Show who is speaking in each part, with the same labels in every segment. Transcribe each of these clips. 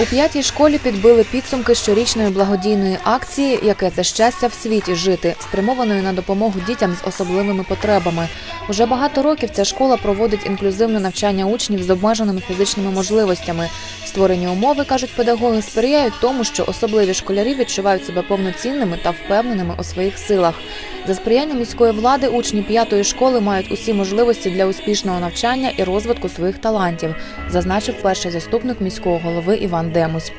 Speaker 1: У п'ятій школі підбили підсумки щорічної благодійної акції Яке це щастя в світі жити, спрямованої на допомогу дітям з особливими потребами. Уже багато років ця школа проводить інклюзивне навчання учнів з обмеженими фізичними можливостями. Створені умови, кажуть педагоги, сприяють тому, що особливі школярі відчувають себе повноцінними та впевненими у своїх силах. За сприяння міської влади учні п'ятої школи мають усі можливості для успішного навчання і розвитку своїх талантів, зазначив перший заступник міського голови Іван Демусь.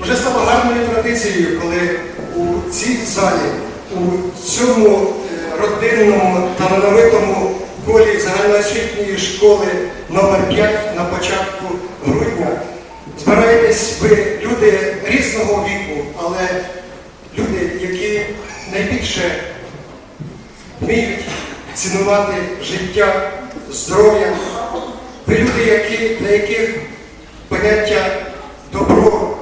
Speaker 2: Вже стало гарною традицією, коли у цій залі, у цьому е, родинному талановитому колі загальноосвітньої школи номер 5 на початку грудня збираєтесь ви люди різного віку, але люди, які найбільше вміють цінувати життя, здоров'я, ви люди, які, для яких поняття добро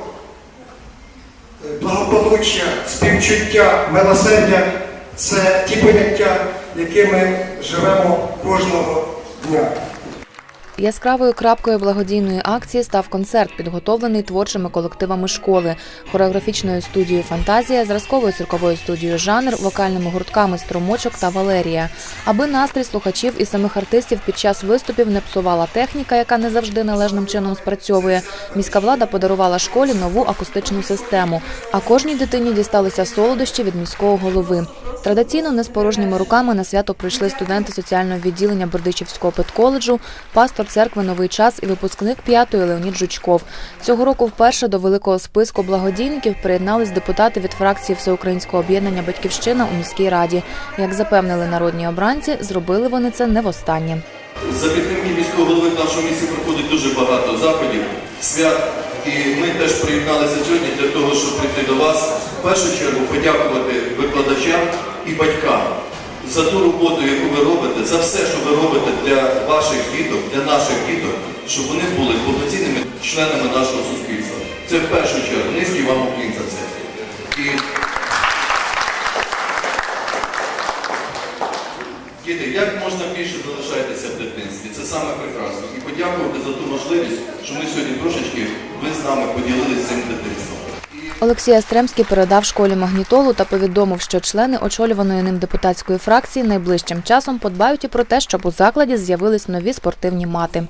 Speaker 2: благополуччя, співчуття, милосердя це ті поняття, якими живемо кожного дня.
Speaker 1: Яскравою крапкою благодійної акції став концерт, підготовлений творчими колективами школи, хореографічною студією Фантазія, зразковою цирковою студією Жанр, вокальними гуртками Струмочок та Валерія. Аби настрій слухачів і самих артистів під час виступів не псувала техніка, яка не завжди належним чином спрацьовує. Міська влада подарувала школі нову акустичну систему. А кожній дитині дісталися солодощі від міського голови. Традиційно не з порожніми руками на свято прийшли студенти соціального відділення Бердичівського педколеджу, пастор церкви Новий час і випускник п'ятої Леонід Жучков. Цього року вперше до великого списку благодійників приєднались депутати від фракції Всеукраїнського об'єднання Батьківщина у міській раді. Як запевнили народні обранці, зробили вони це не востаннє.
Speaker 3: За підтримки міського голови в нашому місті проходить дуже багато заходів, свят. І ми теж приєдналися сьогодні для того, щоб прийти до вас. В першу чергу подякувати викладачам і батькам за ту роботу, яку ви робите, за все, що ви робите для ваших діток, для наших діток, щоб вони були повноцінними членами нашого суспільства. Це в першу чергу. Низький вам уклін за це. І Діти, як можна більше залишайтеся в дитинстві? Це саме прекрасно. І подякувати за ту можливість, що ми сьогодні трошечки ви з нами поділилися цим дитинством.
Speaker 1: Олексій Астремський передав школі магнітолу та повідомив, що члени очолюваної ним депутатської фракції найближчим часом подбають і про те, щоб у закладі з'явились нові спортивні мати.